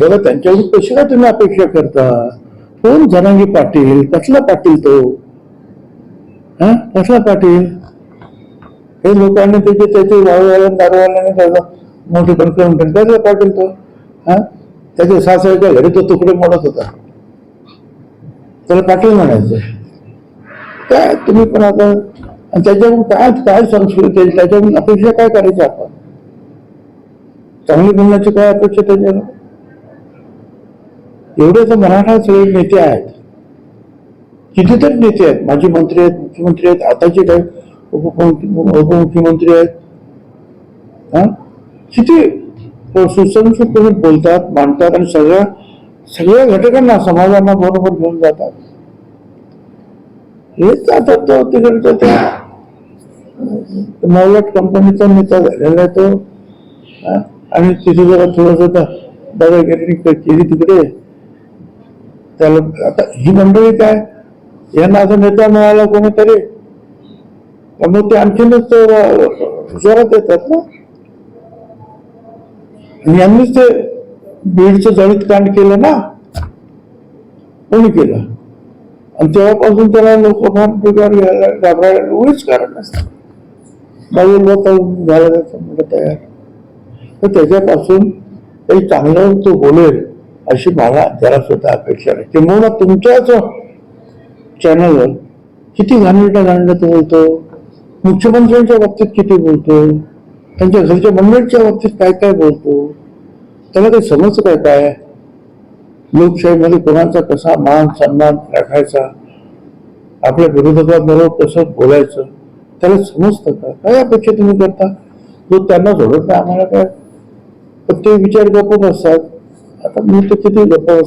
बघा त्यांच्याकडून कशी काय तुम्ही अपेक्षा करता? कोण जनांगी पाटील? कसला पाटील तो? हा? कसला पाटील? हे लोकांनी त्याचे त्याचे वाळवाला दारवाल्याने त्याचा मोठे कणकण कसला पाटील तो? हा? त्याच्या सासऱ्याच्या घरी तो तुकडे मोडत होता. त्याला पाटील म्हणायचं. काय तुम्ही पण आता आणि त्याच्याकडून काय काय संस्कृती त्याच्याकडून अपेक्षा काय करायची आपण? चांगली बोलण्याची काय अपेक्षा त्याच्याकडून एवढे तर मराठा सगळे नेते आहेत. कितीतरी नेते आहेत. माजी मंत्री आहेत मुख्यमंत्री आहेत आताचे काय उपमुख्यमंत्री आहेत. हा? किती सुसंस्कृतपणे बोलतात मांडतात आणि सगळ्या सगळ्या घटकांना समाजांना बरोबर घेऊन जातात. हेच जातात तो तिकडचा त्या मौलट कंपनीचा नेता झालेला आहे तो. आणि तिथे जरा थोडस दादागिरी केली तिकडे. त्याला आता ही मंडळी काय? यांना असं नेता मिळाला कोणीतरी? तर मग ते आणखीनच जोरात येतात ना? आणि यांनीच ते बीडचं जळीत कांड केलं ना? कोणी केलं? आणि तेव्हापासून त्याला लोक बिगार घ्यायला घाबरायला उगीच कारण नसतं. बाजूला झालं तयार. तर त्याच्यापासून काही चांगलं तो बोलेल. अशी मला जरा सुद्धा अपेक्षा आहे किंवा तुमच्याच चॅनलवर किती घाणेरडा घाणेरडा बोलतो? मुख्यमंत्र्यांच्या बाबतीत किती बोलतो? त्यांच्या घरच्या मंडळीच्या बाबतीत काय काय बोलतो? त्याला काही समज काय काय? लोकशाहीमध्ये कोणाचा कसा मान सन्मान राखायचा? आपल्या विरोधकांबरोबर कसं बोलायचं? त्याला समजतं का? काय अपेक्षा तुम्ही करता? जो त्यांना सोडत नाही आम्हाला काय? पण ते विचार गप्प असतात आता मी तर किती गप्प बसतो